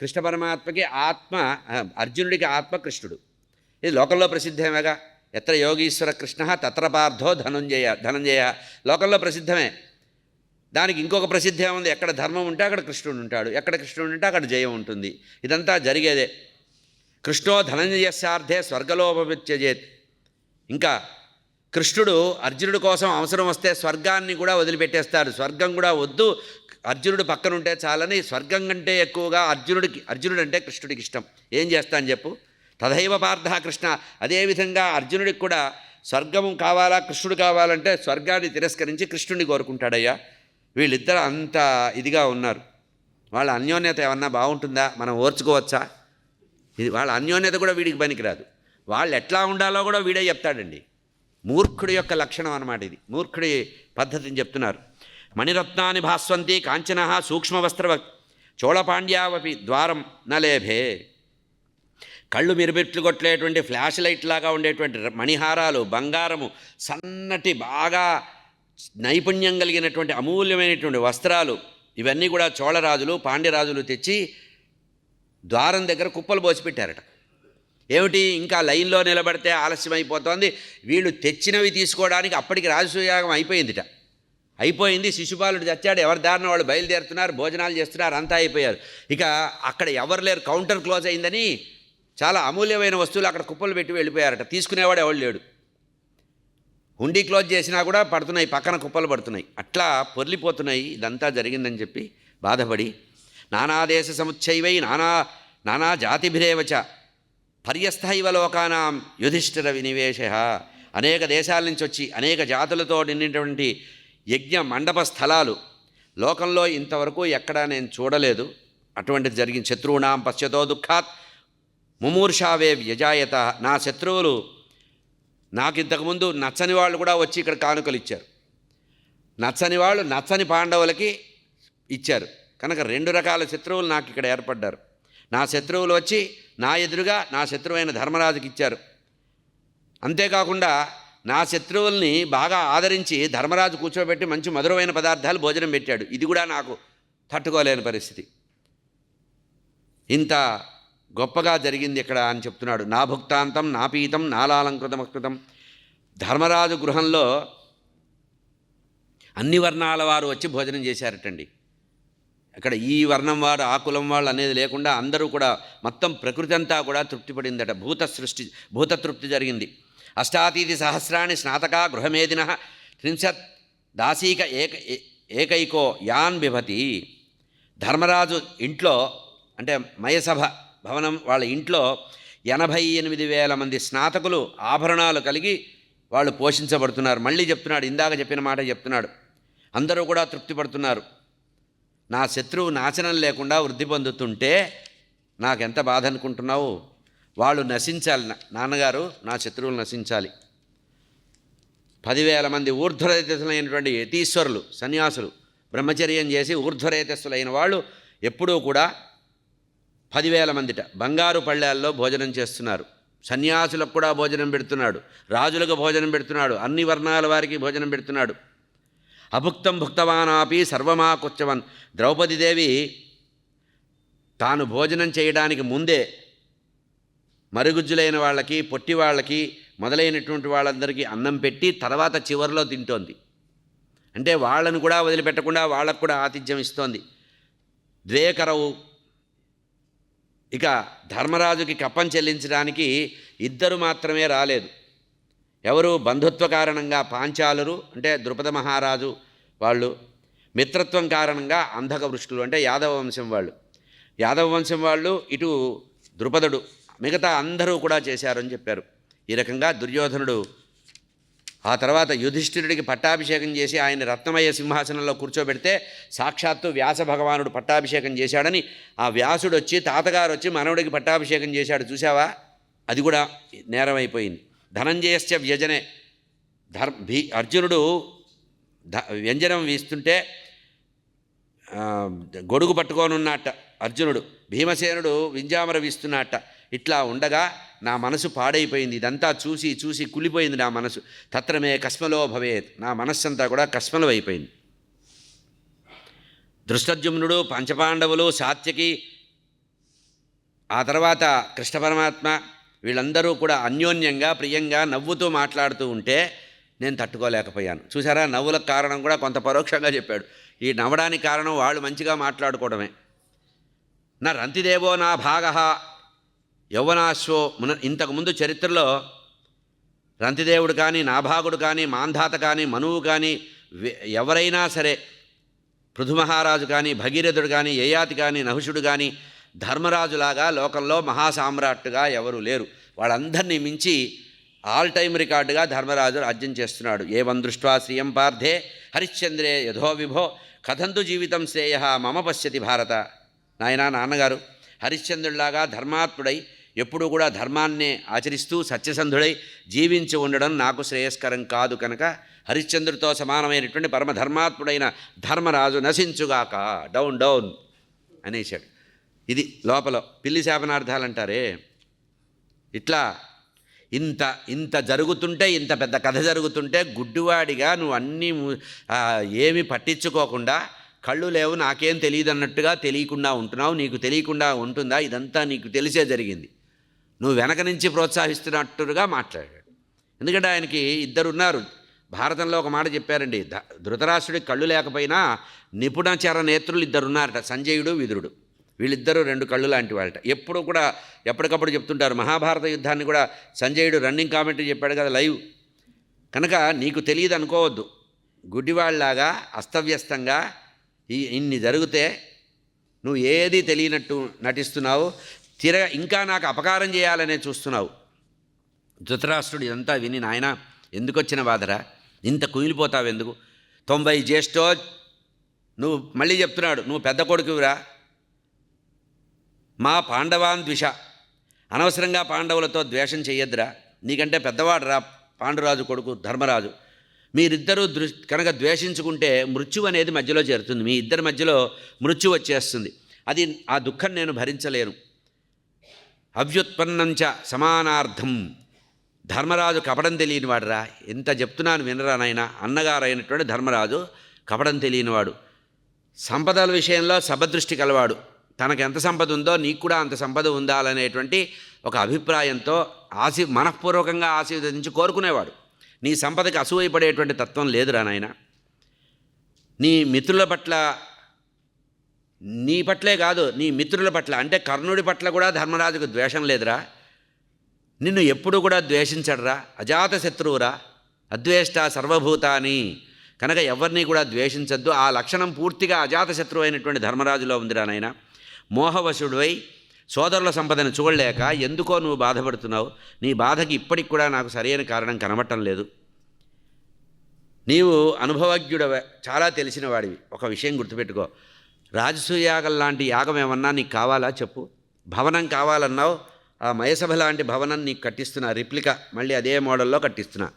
కృష్ణ పరమాత్మకి ఆత్మ అర్జునుడికి ఆత్మ కృష్ణుడు. ఇది లోకంలో ప్రసిద్ధమేగా? ఎత్ర యోగీశ్వర కృష్ణ తత్ర పార్థో ధనంజయ ధనంజయ. లోకంలో ప్రసిద్ధమే. దానికి ఇంకొక ప్రసిద్ధి ఏముంది? ఎక్కడ ధర్మం ఉంటే అక్కడ కృష్ణుడు ఉంటాడు. ఎక్కడ కృష్ణుడు ఉంటే అక్కడ జయం ఉంటుంది. ఇదంతా జరిగేదే. కృష్ణో ధనంజయస్యార్థే స్వర్గలోపవిత్యజేత్ ఇంకా కృష్ణుడు అర్జునుడి కోసం అవసరం వస్తే స్వర్గాన్ని కూడా వదిలిపెట్టేస్తాడు. స్వర్గం కూడా వద్దు అర్జునుడు పక్కన ఉంటే చాలని స్వర్గం కంటే ఎక్కువగా అర్జునుడికి అర్జునుడు అంటే కృష్ణుడికి ఇష్టం. ఏం చేస్తాను చెప్పు? తథైవ పార్థ కృష్ణ. అదేవిధంగా అర్జునుడికి కూడా స్వర్గం కావాలా కృష్ణుడు కావాలంటే స్వర్గాన్ని తిరస్కరించి కృష్ణుడిని కోరుకుంటాడయ్యా. వీళ్ళిద్దరు అంత ఇదిగా ఉన్నారు. వాళ్ళ అన్యోన్యత ఏమన్నా బాగుంటుందా? మనం ఓర్చుకోవచ్చా? ఇది వాళ్ళ అన్యోన్యత కూడా వీడికి పనికిరాదు. వాళ్ళు ఎట్లా ఉండాలో కూడా వీడే చెప్తాడండి. మూర్ఖుడి యొక్క లక్షణం అన్నమాట ఇది. మూర్ఖుడి పద్ధతిని చెప్తున్నారు. మణిరత్నాన్ని భాస్వంతి కాంచన సూక్ష్మవస్త్ర చోళపాండ్యావపి ద్వారం నలేభే కళ్ళు మిరుబిట్లు కొట్టేటువంటి ఫ్లాష్ లైట్ లాగా ఉండేటువంటి మణిహారాలు బంగారము సన్నటి బాగా నైపుణ్యం కలిగినటువంటి అమూల్యమైనటువంటి వస్త్రాలు ఇవన్నీ కూడా చోళరాజులు పాండ్యరాజులు తెచ్చి ద్వారం దగ్గర కుప్పలు పోసిపెట్టారట. ఏమిటి? ఇంకా లైన్లో నిలబడితే ఆలస్యం అయిపోతోంది వీళ్ళు తెచ్చినవి తీసుకోవడానికి అప్పటికి రాజసూయాగం అయిపోయిందిట. అయిపోయింది శిశుపాలుడు చచ్చాడు ఎవరి దారిన వాళ్ళు బయలుదేరుతున్నారు భోజనాలు చేస్తున్నారు అంతా అయిపోయారు. ఇక అక్కడ ఎవరు లేరు కౌంటర్ క్లోజ్ అయిందని చాలా అమూల్యమైన వస్తువులు అక్కడ కుప్పలు పెట్టి వెళ్ళిపోయారట. తీసుకునేవాడు ఎవడు లేడు. హుండీ క్లోజ్ చేసినా కూడా పడుతున్నాయి పక్కన కుప్పలు పడుతున్నాయి. అట్లా పొర్లిపోతున్నాయి ఇదంతా జరిగిందని చెప్పి బాధపడి నానాదేశ సముచ్చైవై నానా నానా జాతిభిరేవచ పర్యస్థైవ లోకానాం యుధిష్ఠిర వినివేశ. అనేక దేశాల నుంచి వచ్చి అనేక జాతులతో నిండినటువంటి యజ్ఞ మండప స్థలాలు. లోకంలో ఇంతవరకు ఎక్కడా నేను చూడలేదు. అటువంటిది జరిగిన శత్రువునాం పశ్చతో దుఃఖాత్ ముమూర్షావే వ్యజాయత. నా శత్రువులు నాకు ఇంతకుముందు నచ్చని వాళ్ళు కూడా వచ్చి ఇక్కడ కానుకలు ఇచ్చారు. నచ్చని వాళ్ళు నచ్చని పాండవులకి ఇచ్చారు. కనుక రెండు రకాల శత్రువులు నాకు ఇక్కడ ఏర్పడ్డారు. నా శత్రువులు వచ్చి నా ఎదురుగా నా శత్రువైన ధర్మరాజుకి ఇచ్చారు. అంతేకాకుండా నా శత్రువుల్ని బాగా ఆదరించి ధర్మరాజు కూర్చోబెట్టి మంచి మధురమైన పదార్థాలు భోజనం పెట్టాడు. ఇది కూడా నాకు తట్టుకోలేని పరిస్థితి. ఇంత గొప్పగా జరిగింది ఇక్కడ అని చెప్తున్నాడు. నా భుక్తాంతం నా పీతం నాలాలంకృతమకృతం ధర్మరాజు గృహంలో అన్ని వర్ణాల వారు వచ్చి భోజనం చేశారటండి. అక్కడ ఈ వర్ణం వాడు ఆ కులం వాళ్ళు అనేది లేకుండా అందరూ కూడా మొత్తం ప్రకృతి అంతా కూడా తృప్తిపడిందట. భూత సృష్టి భూత తృప్తి జరిగింది. అష్టాతీతి సహస్రాణి స్నాతకా గృహమేదిన త్రింశత్ దాసీక ఏక ఏకైకో యాన్ బిభతి ధర్మరాజు ఇంట్లో అంటే మయసభ భవనం వాళ్ళ ఇంట్లో ఎనభై ఎనిమిది వేల మంది స్నాతకులు ఆభరణాలు కలిగి వాళ్ళు పోషించబడుతున్నారు. మళ్ళీ చెప్తున్నాడు ఇందాక చెప్పిన మాట చెప్తున్నాడు. అందరూ కూడా తృప్తి పడుతున్నారు నా శత్రువు నాశనం లేకుండా వృద్ధి పొందుతుంటే నాకెంత బాధ అనుకుంటున్నావు? వాళ్ళు నశించాలి. నా- నాన్నగారు నా శత్రువులు నశించాలి. పదివేల మంది ఊర్ధ్వరేతస్సులైనటువంటి యతీశ్వరులు సన్యాసులు బ్రహ్మచర్యం చేసి ఊర్ధ్వరేతస్సులైన వాళ్ళు ఎప్పుడూ కూడా పదివేల మందిట బంగారు పళ్ళాల్లో భోజనం చేస్తున్నారు. సన్యాసులకు కూడా భోజనం పెడుతున్నాడు. రాజులకు భోజనం పెడుతున్నాడు. అన్ని వర్ణాల వారికి భోజనం పెడుతున్నాడు. అభుక్తం భుక్తవానాపి సర్వమాకొచ్చవన్ ద్రౌపదీదేవి తాను భోజనం చేయడానికి ముందే మరుగుజ్జులైన వాళ్ళకి పొట్టి వాళ్ళకి మొదలైనటువంటి వాళ్ళందరికీ అన్నం పెట్టి తర్వాత చివరిలో తింటోంది. అంటే వాళ్ళను కూడా వదిలిపెట్టకుండా వాళ్ళకు కూడా ఆతిథ్యం ఇస్తోంది. ద్వేకరవు. ఇక ధర్మరాజుకి కప్పం చెల్లించడానికి ఇద్దరు మాత్రమే రాలేదు. ఎవరు బంధుత్వ కారణంగా పాంచాలురు అంటే ద్రుపద మహారాజు వాళ్ళు మిత్రత్వం కారణంగా అంధక వృష్టులు అంటే యాదవ వంశం వాళ్ళు. యాదవ వంశం వాళ్ళు ఇటు ద్రుపదుడు మిగతా అందరూ కూడా చేశారని చెప్పారు. ఈ రకంగా దుర్యోధనుడు ఆ తర్వాత యుధిష్ఠిరుడికి పట్టాభిషేకం చేసి ఆయన రత్నమయ సింహాసనంలో కూర్చోబెడితే సాక్షాత్తు వ్యాస భగవానుడు పట్టాభిషేకం చేశాడని ఆ వ్యాసుడు వచ్చి తాతగారు వచ్చి మనవుడికి పట్టాభిషేకం చేశాడు. చూసావా అది కూడా నేరం అయిపోయింది వ్యజనే. ధర్ భీ అర్జునుడు ధ వ్యంజనం వీస్తుంటే గొడుగు పట్టుకోనున్నట్ట అర్జునుడు. భీమసేనుడు వింజామర వీస్తున్నట్ట ఇట్లా ఉండగా నా మనసు పాడైపోయింది. ఇదంతా చూసి చూసి కులిపోయింది నా మనసు. తత్రమే కస్మలో భవేత్. నా మనస్సంతా కూడా కస్మలం అయిపోయింది దృష్టజుమ్నుడు పంచపాండవులు సాత్యకి ఆ తర్వాత కృష్ణ పరమాత్మ వీళ్ళందరూ కూడా అన్యోన్యంగా ప్రియంగా నవ్వుతూ మాట్లాడుతూ ఉంటే నేను తట్టుకోలేకపోయాను. చూసారా? నవ్వులకు కారణం కూడా కొంత పరోక్షంగా చెప్పాడు. ఈ నవ్వడానికి కారణం వాళ్ళు మంచిగా మాట్లాడుకోవడమే. నా రంతిదేవో నా భాగ యౌవనాశ్వో మున ఇంతకుముందు చరిత్రలో రంతిదేవుడు కానీ నాభాగుడు కానీ మాంధాత కానీ మనువు కానీ ఎవరైనా సరే పృథుమహారాజు కానీ భగీరథుడు కానీ యయాతి కానీ నహుషుడు కానీ ధర్మరాజులాగా లోకంలో మహాసామ్రాట్టుగా ఎవరు లేరు. వాళ్ళందరినీ మించి ఆల్ టైమ్ రికార్డుగా ధర్మరాజు రాజ్యం చేస్తున్నాడు. ఏవం దృష్ట్వా శ్రియం పార్థే హరిశ్చంద్రే యథో విభో కథంతు జీవితం శ్రేయ మమ పశ్యతి భారత. నాయనా నాన్నగారు హరిశ్చంద్రుడిలాగా ధర్మాత్ముడై ఎప్పుడూ కూడా ధర్మాన్నే ఆచరిస్తూ సత్యసంధుడై జీవించి ఉండడం నాకు శ్రేయస్కరం కాదు కనుక హరిశ్చంద్రుడితో సమానమైనటువంటి పరమధర్మాత్ముడైన ధర్మరాజు నశించుగాక. డౌన్ డౌన్ అనేశాడు. ఇది లోపల పిల్లి శాపనార్థాలు అంటారే ఇట్లా ఇంత ఇంత జరుగుతుంటే ఇంత పెద్ద కథ జరుగుతుంటే గుడ్డివాడిగా నువ్వు అన్నీ ఏమి ఏమీ పట్టించుకోకుండా కళ్ళు లేవు నాకేం తెలియదు అన్నట్టుగా తెలియకుండా ఉంటున్నావు నీకు తెలియకుండా ఉంటుందా? ఇదంతా నీకు తెలిసే జరిగింది. నువ్వు వెనక నుంచి ప్రోత్సహిస్తున్నట్టుగా మాట్లాడాడు. ఎందుకంటే ఆయనకి ఇద్దరు ఉన్నారు భారతంలో ఒక మాట చెప్పారండి ధృతరాష్ట్రుడికి కళ్ళు లేకపోయినా నిపుణచర నేత్రులు ఇద్దరు ఉన్నారట సంజయుడు విదురుడు. వీళ్ళిద్దరూ రెండు కళ్ళు లాంటి వాళ్ళట. ఎప్పుడు కూడా ఎప్పటికప్పుడు చెప్తుంటారు మహాభారత యుద్ధాన్ని కూడా సంజయుడు రన్నింగ్ కామెంటరీ చెప్పాడు కదా లైవ్. కనుక నీకు తెలియదు అనుకోవద్దు. గుడ్డివాళ్ళలాగా అస్తవ్యస్తంగా ఈ ఇన్ని జరిగితే నువ్వు ఏది తెలియనట్టు నటిస్తున్నావు. తీరగా ఇంకా నాకు అపకారం చేయాలనే చూస్తున్నావు. ధృతరాష్ట్రుడు ఇదంతా విని నాయన ఎందుకు వచ్చిన బాధరా? ఇంత కుమిలిపోతావు ఎందుకు? తొంభై జ్యేష్ఠో నువ్వు మళ్ళీ చెప్తున్నాడు నువ్వు పెద్ద కొడుకురా మా పాండవాన్ ద్విష. అనవసరంగా పాండవులతో ద్వేషం చెయ్యొద్దురా. నీకంటే పెద్దవాడురా పాండురాజు కొడుకు ధర్మరాజు. మీరిద్దరూ దృ కనుక ద్వేషించుకుంటే మృత్యు అనేది మధ్యలో చేరుతుంది. మీ ఇద్దరి మధ్యలో మృత్యు వచ్చేస్తుంది. అది ఆ దుఃఖం నేను భరించలేను. అవ్యుత్పన్నంచ సమానార్థం. ధర్మరాజు కపడం తెలియనివాడురా. ఎంత చెప్తున్నాను వినరా నాయన. అన్నగారైనటువంటి ధర్మరాజు కపడం తెలియనివాడు. సంపదల విషయంలో సభదృష్టి కలవాడు. తనకు ఎంత సంపద ఉందో నీకు కూడా అంత సంపద ఉండాలనేటువంటి ఒక అభిప్రాయంతో ఆశీ మనఃపూర్వకంగా ఆశీర్వదించి కోరుకునేవాడు. నీ సంపదకి అసూయపడేటువంటి తత్వం లేదురా నాయన. నీ మిత్రుల పట్ల నీ పట్లే కాదు నీ మిత్రుల పట్ల. అంటే కర్ణుడి పట్ల కూడా ధర్మరాజుకు ద్వేషం లేదురా. నిన్ను ఎప్పుడు కూడా ద్వేషించడరా? అజాత శత్రువురా. అద్వేష్ట సర్వభూతాని. కనుక ఎవరిని కూడా ద్వేషించద్దు. ఆ లక్షణం పూర్తిగా అజాత శత్రువు అయినటువంటి ధర్మరాజులో ఉందిరా నాయన. మోహవశుడివై సోదరుల సంపదను చూడలేక ఎందుకో నువ్వు బాధపడుతున్నావు? నీ బాధకి ఇప్పటికి కూడా నాకు సరైన కారణం కనబట్టం లేదు. నీవు అనుభవజ్ఞుడవ. చాలా తెలిసిన వాడివి. ఒక విషయం గుర్తుపెట్టుకో. రాజసూయాగం లాంటి యాగం ఏమన్నా నీకు కావాలా చెప్పు. భవనం కావాలన్నావు. ఆ మయసభ లాంటి భవనం నీకు కట్టిస్తున్నా. రిప్లికా మళ్ళీ అదే మోడల్లో కట్టిస్తున్నా.